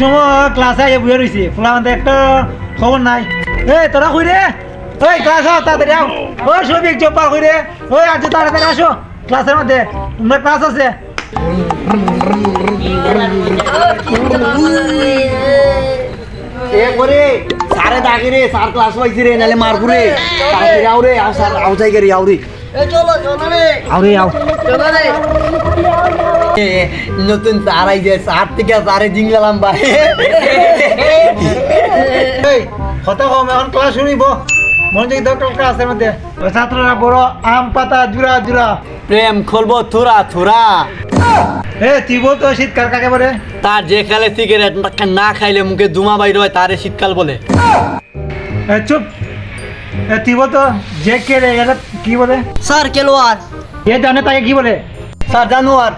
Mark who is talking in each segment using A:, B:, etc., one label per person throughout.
A: সময় ক্লাসে আগে বুঝে রয়েছি ফুলা আমাদের একটা খবর নাই। এ তোরা কই রে ওই ক্লাস আও তাড়াতাড়ি আও ওই সবিক জব্বার কই রে ওই আজ তাড়াতাড়ি আসো ক্লাসের মধ্যে। তোমরা ক্লাস আছে।
B: এ করে সারে ডাকে রে সার ক্লাস পাইছি রে নালে মারবো রে তাড়াতাড়ি আও রে আও সার আও যাই রে আও রে আও। নতুন সার আই যে সার থেকে সারে জিংলালাম ভাই
A: এই কম এখন ক্লাস শুনিব। মনোযোগ দাও ক্লাসের মধ্যে। ছাত্ররা বড় আম পাতা জুড়া জুড়া
B: প্রেম খুলবো থুরা থুরা।
A: এ তুই বলতো শীতকাল কাকে বলে?
B: তার যে খালে সিগারেট না খাইলে মুখে ধুমা বাইর হয় তারে শীতকাল বলে।
A: চুপ। এ, তুই বলতো? যে কে রে এটা কি বলে?
B: স্যার কেলোয়ার
A: এ জানে তাকে কি বলে?
B: স্যার জানুয়ার।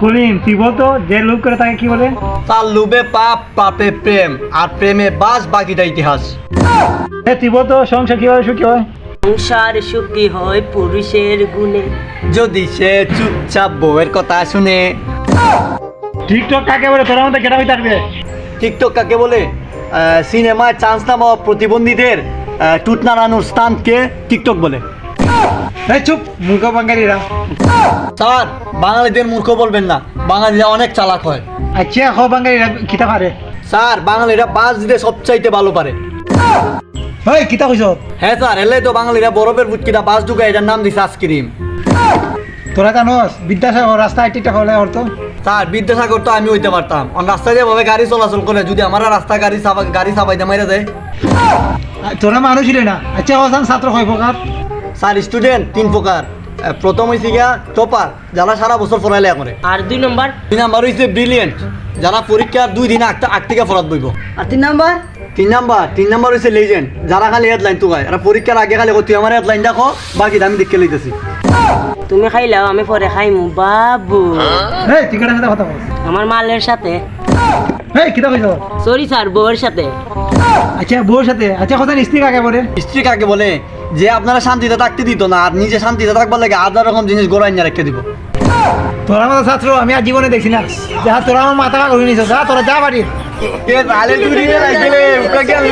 A: কুলিন তুই বলতো? যে লোক করে তাকে কি বলে?
B: তার লুবে পাপ পাপে প্রেম আর প্রেমে বাস বাকিটা ইতিহাস।
A: এ তুই বলতো? সংসার কীভাবে সুখী হয়?
C: সংসার সুখী হয় পুরুষের গুণে।
B: যদি সে চুপচাপ বউয়ের কথা শুনে।
A: টিকটক কাকে বলে? তোর মধ্যে কেটা হয়ে থাকবে?
B: টিকটক কাকে বলে? সিনেমায় চান্স না পাওয়া প্রতিবন্ধীদের টুট নাড়ানোর স্থানকে টিকটক বলে।
A: এই চুপ মূর্খ বাঙালিরা।
B: স্যার বাঙালিদের মূর্খ বলবেন না। বাঙালিরা অনেক চালাক হয়।
A: আচ্ছা হ বাঙালিরা কিতা পারে?
B: স্যার বাঙালিরা বাস দিতে সবচাইতে ভালো পারে।
A: ওই কিতা কইছ?
B: হ্যাঁ স্যার এলে তো বাঙালিরা বরফের বুটকিটা বাস ঢুকায় এটার নাম দিছে আইসক্রিম।
A: তোরা জানোস বিদ্যাসাগর রাস্তায় টিকটক হলে অর্থ
B: স্যার বিদ্যাসাগর তো আমি হইতে পারতাম। অন রাস্তায় দিয়ে ভাবে গাড়ি চলাচল করে যদি আমার রাস্তা গাড়ি চাপা গাড়ি চাপাইতে মাইরা যায়।
A: তোরা মানুষ ছিলে না। আচ্ছা হসান ছাত্র কয় প্রকার?
B: স্যার স্টুডেন্ট তিন প্রকার। প্রথম হয়েছে গিয়া টপার যারা সারা বছর পড়ালেখা করে।
C: আর দুই নম্বর?
B: দুই নাম্বার হয়েছে ব্রিলিয়েন্ট যারা পরীক্ষার দুই দিন আগ আগ থেকে ফরাত বইব।
C: আর তিন নম্বর?
B: তিন নাম্বার তিন নাম্বার হয়েছে লেজেন্ড যারা খালি হেডলাইন তো গায়। এরা পরীক্ষার আগে খালি কই, তুই আমার হেডলাইন দেখো বাকি আমি দেখে লইতেছি।
C: তুমি খাইলাও আমি পরে খাইমু বাবু
A: এই টিকেটের সাথে কথা বল
C: আমার মালের সাথে
A: এই কইছ
C: সরি স্যার বউয়ের সাথে
A: আচ্ছা বউর সাথে আচ্ছা কথা স্ত্রী কাকে বলে
B: স্ত্রী কাকে বলে যে আপনারা শান্তিতে থাকতে দিত না আর নিজে শান্তিতে থাকবার লাগে আধা রকম জিনিস গোড়াই নিয়ে রেখে দিব
A: তোরা মতো ছাত্র আমি আর জীবনে দেখছি না যা তোরা আমার মাথা করে নিছ যা তোরা যা বাড়ি
B: তুই রে গেল উকা গেল